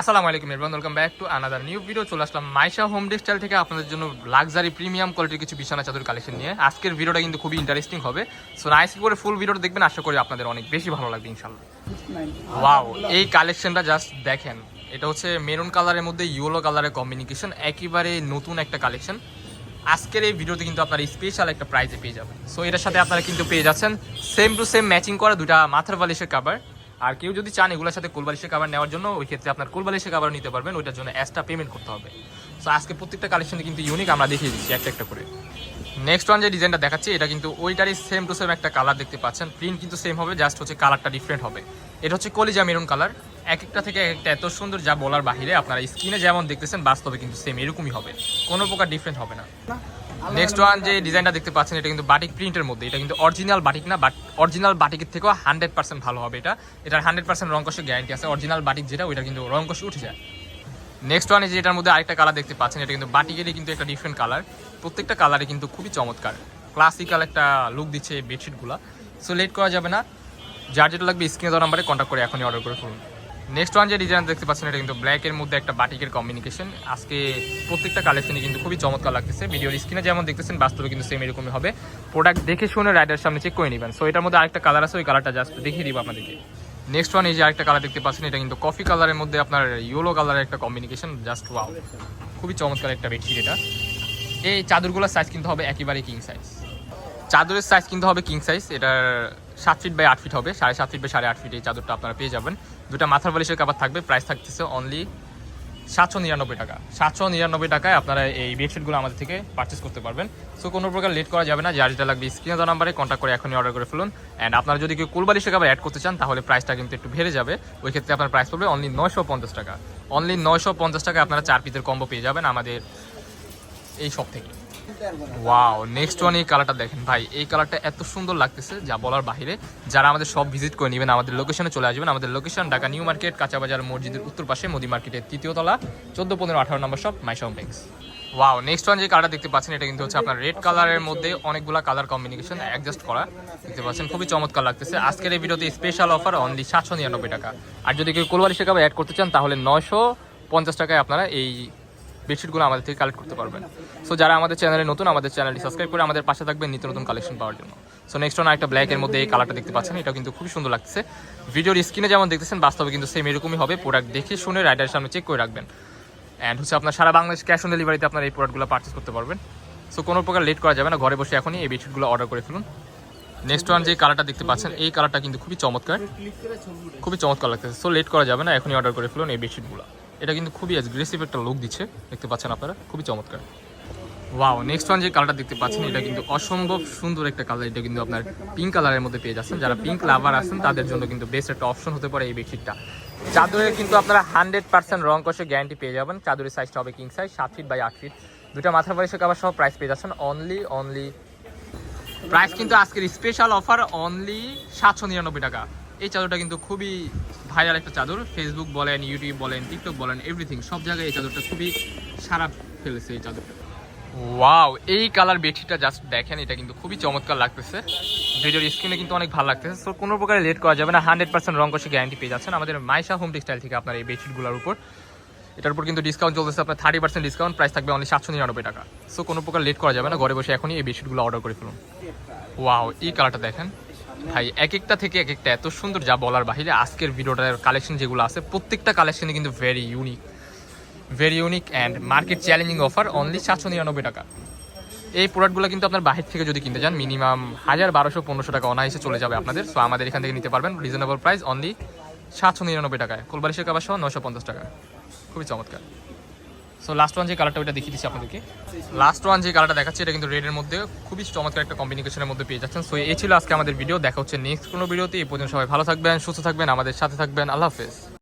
আসসালামু আলাইকুম everyone welcome back to another new video চলে আসলাম মাইশা হোম টেক্সটাইল থেকে আপনাদের জন্য লাক্সারি প্রিমিয়াম কোয়ালিটির কিছু বিছানা চাদর কালেকশন নিয়ে। আজকের ভিডিওটা কিন্তু খুবই ইন্টারেস্টিং হবে। সো নাইস করে ফুল ভিডিওটা দেখবেন, আশা করি আপনাদের অনেক বেশি ভালো লাগবে ইনশাল্লাহ ওয়াও এই কালেকশনটা জাস্ট দেখেন, এটা হচ্ছে মেরুন কালারের মধ্যে ইয়েলো কালারের কম্বিনেশন একেবারে নতুন একটা কালেকশন আজকের এই ভিডিওতে কিন্তু আপনারা স্পেশাল একটা প্রাইজে পেয়ে যাবেন। সো এটার সাথে আপনারা কিন্তু পেয়ে যাচ্ছেন সেম টু সেম ম্যাচিং করা দুটা মাথার বালিশের কাভার আর কেউ যদি চান এগুলোর সাথে কোলবালিশের কাভার নেওয়ার জন্য, ওই ক্ষেত্রে আপনার কোলবালিশের কাভার নিতে পারবেন, ওইটার জন্য এক্সট্রা পেমেন্ট করতে হবে। সো আজকে প্রত্যেকটা কালেকশন কিন্তু ইউনিক আমরা দেখিয়ে দিচ্ছি, একটা একটা করে। নেক্সট ওয়ান যে ডিজাইনটা দেখাচ্ছি, এটা কিন্তু ওইটারই সেম টু সেম একটা কালার দেখতে পাচ্ছেন। প্রিন্ট কিন্তু সেম হবে জাস্ট হচ্ছে কালারটা ডিফারেন্ট হবে। এটা হচ্ছে কলিজা মেরুন কালার এক একটা থেকে এক একটা এত সুন্দর যা বলার বাহিরে আপনারা স্ক্রিনে যেমন দেখতেছেন, বাস্তবে কিন্তু সেম এরকমই হবে। কোনো প্রকার ডিফারেন্ট হবে না। নেক্সট ওয়ান যে ডিজাইনটা দেখতে পাচ্ছেন, এটা কিন্তু বাটিক প্রিন্টের মধ্যে। এটা কিন্তু অরিজিনাল বাটিক না বাট অরিজিনাল বাটিকের থেকেও হান্ড্রেড পার্সেন্ট ভালো হবে এটা। এটার হান্ড্রেড পার্সেন্ট রঙ্কশের গ্যারান্টি আছে। অরিজিনাল বাটিক যেটা ওইটা কিন্তু রঙ্কশ উঠে যায়। নেক্সট ওয়ান যে এটার মধ্যে আরেকটা কালার দেখতে পাচ্ছেন, এটা কিন্তু বাটিকেরই কিন্তু একটা ডিফারেন্ট কালার প্রত্যেকটা কালারে কিন্তু খুবই চমৎকার। ক্লাসিক্যাল একটা লুক দিচ্ছে এই বেডশিটগুলো সো লেট করা যাবে না। যার যেটা লাগবে স্ক্রিনে দেওয়া নাম্বারে কন্ট্যাক্ট করে এখনই অর্ডার করে ফেলুন। নেক্সট ওয়ান যে ডিজাইন দেখতে পাচ্ছেন, এটা কিন্তু ব্ল্যাকের মধ্যে একটা বাটিকের কমিউনিকেশন আজকে প্রত্যেকটা কালেকশনই কিন্তু খুবই চমৎকার লাগতেছে। ভিডিওর স্ক্রিনে যেমন দেখতেছেন, বাস্তবে কিন্তু সেম এরকমই হবে। প্রোডাক্ট দেখে শুনে রাইডার সামনে চেক করে নেবেন। সো এটার মধ্যে আরেকটা কালার আছে, ওই কালারটা জাস্ট দেখিয়ে দিব আপনাদেরকে। নেক্সট ওয়ান এই যে আরেকটা কালার দেখতে পাচ্ছেন, এটা কিন্তু কফি কালারের মধ্যে আপনার ইয়েলো কালারের একটা কম্বিনেশন জাস্ট ওয়াও খুবই চমৎকার একটা বেডশিট এটা। এই চাদরগুলোর সাইজ কিন্তু হবে একেবারে কিং সাইজ চাদরের সাইজ কিন্তু হবে কিং সাইজ এটার সাত ফিট বাই আট ফিট হবে, সাড়ে সাত ফিট বাই সাড়ে আট ফিট এই চাদরটা আপনারা পেয়ে যাবেন। দুটা মাথার বালিশের কাবার থাকবে প্রাইস থাকতেছে অনলি সাতশো নিরানব্বই টাকা। সাতশো নিরানব্বই টাকায় আপনারা এই বেডশিটগুলো আমাদের থেকে পার্চেস করতে পারবেন। সো কোনো প্রকার লেট করা যাবে না, যার যেটা লাগবে স্ক্রিনে দেওয়া নাম্বারে কন্ট্যাক্ট করে এখনই অর্ডার করে ফেলুন। অ্যান্ড আপনারা যদি কেউ কুলবালিশের আবার অ্যাড করতে চান, তাহলে প্রাইসটা কিন্তু একটু বেড়ে যাবে। ওই ক্ষেত্রে আপনার প্রাইস পড়বে অনলি নয়শো পঞ্চাশ টাকা। অনলি নয়শো পঞ্চাশ টাকায় আপনারা চার পিসের কম্বো পেয়ে যাবেন আমাদের এই সব থেকে। ওয়াও নেক্সট ওয়ান এই কালারটা দেখেন ভাই। এই কালারটা এত সুন্দর লাগতেছে, যা বলার বাইরে যারা আমাদের সব ভিজিট করে নেবেন, আমাদের লোকেশনে চলে আসবেন। আমাদের লোকেশন ঢাকা নিউ মার্কেট, কাঁচাবাজার মসজিদের উত্তর পাশে, মোদি মার্কেটের তৃতীয় তলা পনেরো, আঠারো নম্বর সব মাইশম ব্যাংকস ওয়াও নেক্সট ওয়ান যে কালারটা দেখতে পাচ্ছেন, এটা কিন্তু হচ্ছে আপনার রেড কালারের মধ্যে অনেকগুলো কালার কম্বিনেশন অ্যাডজাস্ট করা। দেখতে পাচ্ছেন, খুবই চমৎকার লাগতেছে। আজকের এই ভিডিওতে স্পেশাল অফার অনলি সাতশো নিরানব্বই টাকা। আর যদি কেউ কোলবালি শেখাবে অ্যাড করতে চান, তাহলে নয়শো পঞ্চাশ টাকায় আপনারা এই বেডশিটগুলো আমাদের থেকে কালেক্ট করতে পারবেন। সো যারা আমাদের চ্যানেলে নতুন, আমাদের চ্যানেলটি সাবস্ক্রাইব করে আমাদের পাশে থাকবেন নিত্য নতুন কালেকশন পাওয়ার জন্য। সো নেক্সট ওয়ান একটা ব্ল্যাকের মধ্যে এই কালারটা দেখতে পাচ্ছেন এটা কিন্তু খুবই সুন্দর লাগছে ভিডিওর স্ক্রিনে যেমন দেখতেছেন, বাস্তবে কিন্তু সেম এরকমই হবে। প্রোডাক্ট দেখে শুনে রাইডারের সামনে চেক করে রাখবেন। অ্যান্ড হচ্ছে আপনার সারা বাংলাদেশ ক্যাশ অন ডেলিভারিতে আপনার এই প্রোডাক্টগুলো পারচেস করতে পারবেন। সো কোনো প্রকার লেট করা যাবে না, ঘরে বসে এখনই এই বেডশিটগুলো অর্ডার করে ফেলুন। নেক্সট ওয়ান যে কালারটা দেখতে পাচ্ছেন, এই কালারটা কিন্তু খুবই চমৎকার। খুবই চমৎকার লাগতেছে। সো লেট করা যাবে না, এখনই অর্ডার করে ফেলুন এই বেডশিটগুলো এটা কিন্তু খুবই অ্যাগ্রেসিভ একটা লুক দিচ্ছে। দেখতে পাচ্ছেন আপনারা, খুবই চমৎকার। ওয়াও নেক্সট ওয়ান যে কালারটা দেখতে পাচ্ছেন, এটা কিন্তু অসম্ভব সুন্দর একটা কালার এটা কিন্তু আপনার পিঙ্ক কালারের মধ্যে পেয়ে যাচ্ছেন। যারা পিঙ্ক লাভার আছেন, তাদের জন্য কিন্তু বেস্ট একটা অপশন হতে পারে এই বেডশিটটা চাদরের কিন্তু আপনারা হান্ড্রেড পার্সেন্ট রং কষে গ্যারান্টি পেয়ে যাবেন। চাদরের সাইজটা হবে কিং সাইজ সাত ফিট বাই আট ফিট দুটা মাথার বালিশের কাবার সহ প্রাইস পেয়ে যাচ্ছেন। অনলি অনলি প্রাইস কিন্তু আজকের স্পেশাল অফার অনলি সাতশো নিরানব্বই টাকা। এই চাদরটা কিন্তু খুবই ভাইরাল একটা চাদর। ফেসবুক বলেন ইউটিউব বলেন টিকটক বলেন এভরিথিং সব জায়গায় এই চাদরটা খুবই সারা ফেলেছে এই চাদরটা। ওয়াও এই কালার বেডশিটটা জাস্ট দেখেন, এটা কিন্তু খুবই চমৎকার লাগতেছে। ভিডিওর স্ক্রিনে কিন্তু অনেক ভালো লাগতেছে। সো কোনো প্রকারে লেট করা যাবে না। হান্ড্রেড পার্সেন্ট রং কষে গ্যারান্টি পেয়ে যাচ্ছেন আমাদের মাইশা হোম টেক্সটাইল থেকে আপনার এই বেডশিটগুলোর উপর। এটার উপর কিন্তু ডিসকাউন্ট চলতেছে আপনার থার্টি পার্সেন্ট ডিসকাউন্ট প্রাইস থাকবে অনলি সাতশো নিরানব্বই টাকা। সো কোনো প্রকার লেট করা যাবে না। ঘরে বসে এখনই এই বেডশিটগুলো অর্ডার করে ফেলুন। ওয়াও এই কালারটা দেখেন। ভাই এক একটা থেকে এক একটা এত সুন্দর যা বলার বাহিরে আজকের ভিডিওটার কালেকশন যেগুলো আছে, প্রত্যেকটা কালেকশনে কিন্তু very unique very unique and market challenging offer only সাতশো নিরানব্বই টাকা। এই প্রোডাক্টগুলো কিন্তু আপনার বাহির থেকে যদি কিনতে যান মিনিমাম হাজার বারোশো পনেরোশো টাকা অনায়াসে চলে যাবে আপনাদের। সো আমাদের এখান থেকে নিতে পারবেন। রিজনেবল প্রাইস অনলি সাতশো নিরানব্বই টাকায়। কোলবালিশের কাবার সহ নশো পঞ্চাশ টাকা। খুবই চমৎকার। সো লাস্ট ওয়ান যে কালারটা ওইটা দেখিয়ে দিচ্ছি আপনাদেরকে। লাস্ট ওয়ান যে কালারটা দেখাচ্ছি, এটা কিন্তু রেডের মধ্যে খুবই চমৎকার একটা কম্বিনিকেশনের মধ্যে পেয়ে যাচ্ছেন। সো এই ছিল আজকে আমাদের ভিডিও দেখা হচ্ছে নেক্সট কোনো ভিডিওতে এই পর্যন্ত সবাই ভালো থাকবেন, সুস্থ থাকবেন, আমাদের সাথে থাকবেন। আল্লাহ হাফেজ।